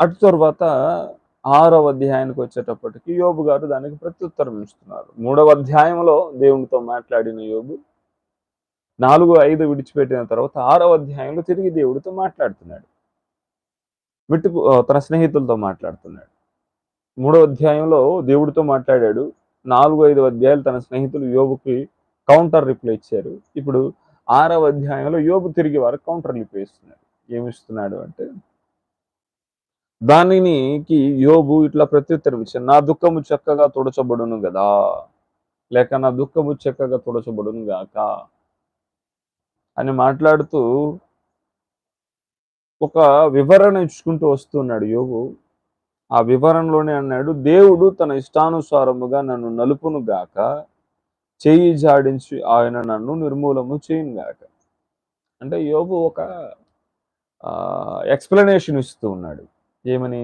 అటు తర్వాత ఆరవ అధ్యాయానికి వచ్చేటప్పటికి యోబు గారు దానికి ప్రత్యుత్తరం ఇస్తున్నారు. మూడవ అధ్యాయంలో దేవునితో మాట్లాడిన యోబు నాలుగు ఐదు విడిచిపెట్టిన తర్వాత ఆరవ అధ్యాయంలో తిరిగి దేవుడితో మాట్లాడుతున్నాడు. మిట్టు తన స్నేహితులతో మాట్లాడుతున్నాడు. మూడవ అధ్యాయంలో దేవుడితో మాట్లాడాడు. నాలుగు ఐదు అధ్యాయాలు తన స్నేహితులు యోబుకి కౌంటర్ రిప్లై ఇచ్చారు. ఇప్పుడు ఆరవ అధ్యాయంలో యోబు తిరిగి వారు కౌంటర్ రిప్లై ఇస్తున్నాడు ఏమిస్తున్నాడు అంటే దానికి యోబు ఇట్లా ప్రత్యుత్తరం ఇచ్చాను నా దుఃఖము చక్కగా తుడచబడును కదా లేక నా దుఃఖము చక్కగా తుడచబడును గాక. అని మాట్లాడుతూ ఒక వివరణ ఇచ్చుకుంటూ వస్తున్నాడు యోగు ఆ వివరణలోనే అన్నాడు దేవుడు తన ఇష్టానుసారముగా నన్ను నలుపును గాక చేయి జాడించి ఆయన నన్ను నిర్మూలము చేయను గాక. అంటే యోగు ఒక ఎక్స్ప్లెనేషన్ ఇస్తూ ఉన్నాడు. ఏమని?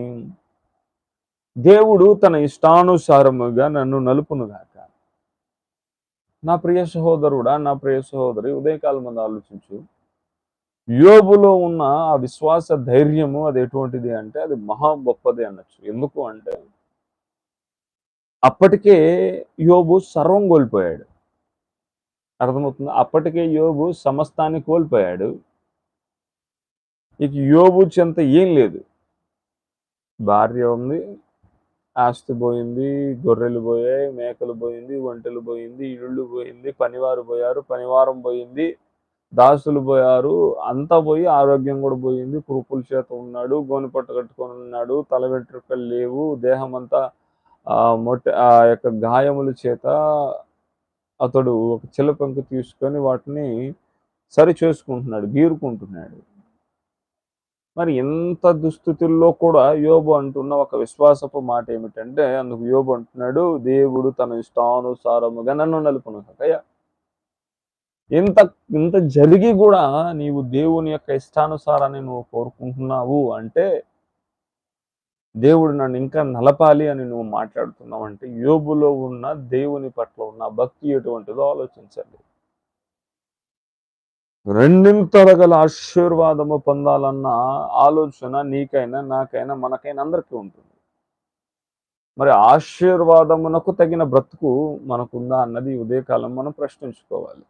దేవుడు తన ఇష్టానుసారముగా నన్ను నలుపునుగాక నా ప్రియ సహోదరుడా నా ప్రియ సహోదరి ఉదయకాలం మంది ఆలోచించు. యోబులో ఉన్న ఆ విశ్వాస ధైర్యము అది ఎటువంటిది అంటే అది మహా గొప్పది అనొచ్చు. ఎందుకు అంటే అప్పటికే యోబు సర్వం కోల్పోయాడు. అర్థమవుతుంది? అప్పటికే యోబు సమస్తాన్ని కోల్పోయాడు. ఇక యోబు చెంత ఏం లేదు. భార్య ఉంది ఆస్తి పోయింది గొర్రెలు పోయాయి మేకలు పోయింది ఒంటెలు పోయింది ఇళ్ళు పోయింది పనివారు పోయారు పనివారం పోయింది దాసులు పోయారు అంతా పోయి ఆరోగ్యం కూడా పోయింది కురుపుల చేత ఉన్నాడు గోని పట్ట కట్టుకొని ఉన్నాడు తల వెంట్రుకలు లేవు దేహం అంతా ఆ మొట్ట ఆ యొక్క గాయముల చేత అతడు ఒక చిల్లపెంకు తీసుకొని వాటిని సరి చేసుకుంటున్నాడు గీరుకుంటున్నాడు. మరి ఎంత దుస్థితుల్లో కూడా యోబు అంటున్న ఒక విశ్వాసపు మాట ఏమిటంటే అందుకు యోబు అంటున్నాడు దేవుడు తన ఇష్టానుసారముగా నన్ను నలుపును కయ్యా ఇంత ఇంత జరిగి కూడా నీవు దేవుని యొక్క ఇష్టానుసారాన్ని నువ్వు కోరుకుంటున్నావు అంటే దేవుడు నన్ను ఇంకా నలపాలి అని నువ్వు మాట్లాడుతున్నావు అంటే యోబులో ఉన్న దేవుని పట్ల ఉన్న భక్తి ఎటువంటిదో ఆలోచించండి. రెండింతలగల ఆశీర్వాదము పొందాలన్న ఆలోచన నీకైనా నాకైనా మనకైనా అందరికీ ఉంటుంది. మరి ఆశీర్వాదమునకు తగిన బ్రతుకు మనకుందా అన్నది ఉదయకాలం మనం ప్రశ్నించుకోవాలి.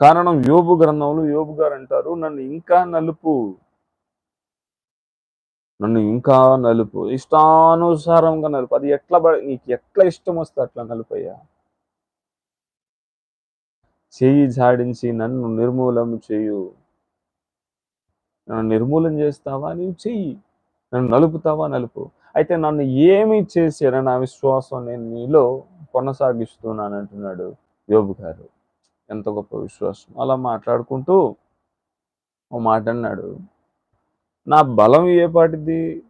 కారణం యోబు గ్రంథంలో యోబు గారు అంటారు నన్ను ఇంకా నలుపు నన్ను ఇంకా నలుపు ఇష్టానుసారంగా నలుపు. అది ఎట్లా నీకు ఎట్లా ఇష్టం వస్తే అట్లా నలుపయ్యా? చెయ్యి జాడించి నన్ను నిర్మూలం చేయు. నన్ను నిర్మూలన చేస్తావా? నీవు చెయ్యి. నన్ను నలుపుతావా? నలుపు. అయితే నన్ను ఏమి చేశారా నా విశ్వాసం నేను నీలో కొనసాగిస్తున్నాను అంటున్నాడు యోబు గారు. ఎంత గొప్ప విశ్వాసం. అలా మాట్లాడుకుంటూ ఓ మాట అన్నాడు. నా బలం ఏ పాటిది?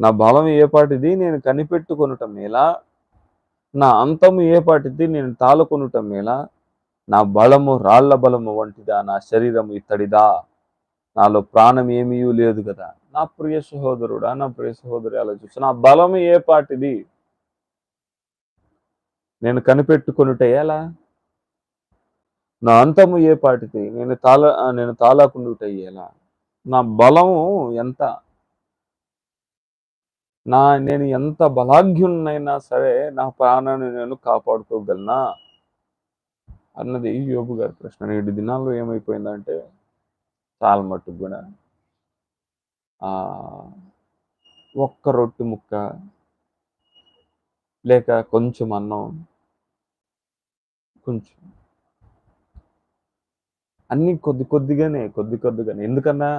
నా బలం ఏ పాటిది? నేను కనిపెట్టుకొనటం ఎలా నా అంతము ఏ పాటిది నేను తాలుకొనుట మేలా? నా బలము రాళ్ళ బలము వంటిదా? నా శరీరము ఇత్తడిదా? నాలో ప్రాణం ఏమీ లేదు కదా నా ప్రియ సహోదరుడా నా ప్రియ సహోదరి ఆలోచించు నా బలము ఏ పాటిది? నేను కనిపెట్టుకునుట ఎలా? నా అంతము ఏ పాటిది? నేను తాళ నేను తాళాకుండుట ఎలా? నా బలము ఎంత? నా నేను ఎంత బలాఢ్యున్నైనా సరే నా ప్రాణాన్ని నేను కాపాడుకోగలనా? అన్నది యోగు గారి ప్రశ్న. నేటి దినాల్లో ఏమైపోయిందంటే చాలా మట్టుకు కూడా. ఒక్క రొట్టె ముక్క లేక కొంచెం అన్నం కొంచెం. అన్నీ కొద్ది కొద్దిగానే కొద్ది కొద్దిగానే. ఎందుకన్నా?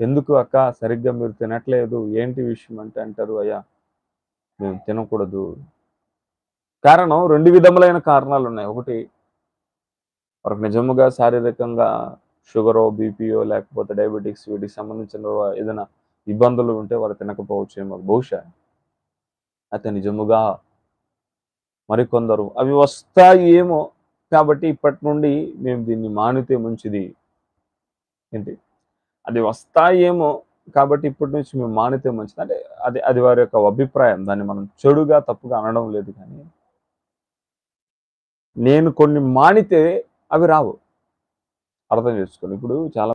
ఎందుకు అక్క సరిగ్గా మీరు తినట్లేదు? ఏంటి విషయం అంటే అంటారు అయ్యా మేము తినకూడదు. కారణం రెండు విధములైన కారణాలు ఉన్నాయి. ఒకటి వారికి నిజముగా శారీరకంగా షుగరో బీపీయో లేకపోతే డయాబెటిక్స్ వీటికి సంబంధించిన ఏదైనా ఇబ్బందులు ఉంటే వారు తినకపోవచ్చేమో బహుశా అయితే నిజముగా మరికొందరు అవి వస్తాయి ఏమో కాబట్టి ఇప్పటి నుండి మేము దీన్ని మానితే మంచిది. ఏంటి? అది వస్తాయేమో కాబట్టి ఇప్పటి నుంచి మేము మానితే మంచిది. అంటే అది అది వారి యొక్క అభిప్రాయం. దాన్ని మనం చెడుగా తప్పుగా అనడం లేదు కానీ నేను కొన్ని మానితే అవి రావు. అర్థం చేసుకోండి. ఇప్పుడు చాలా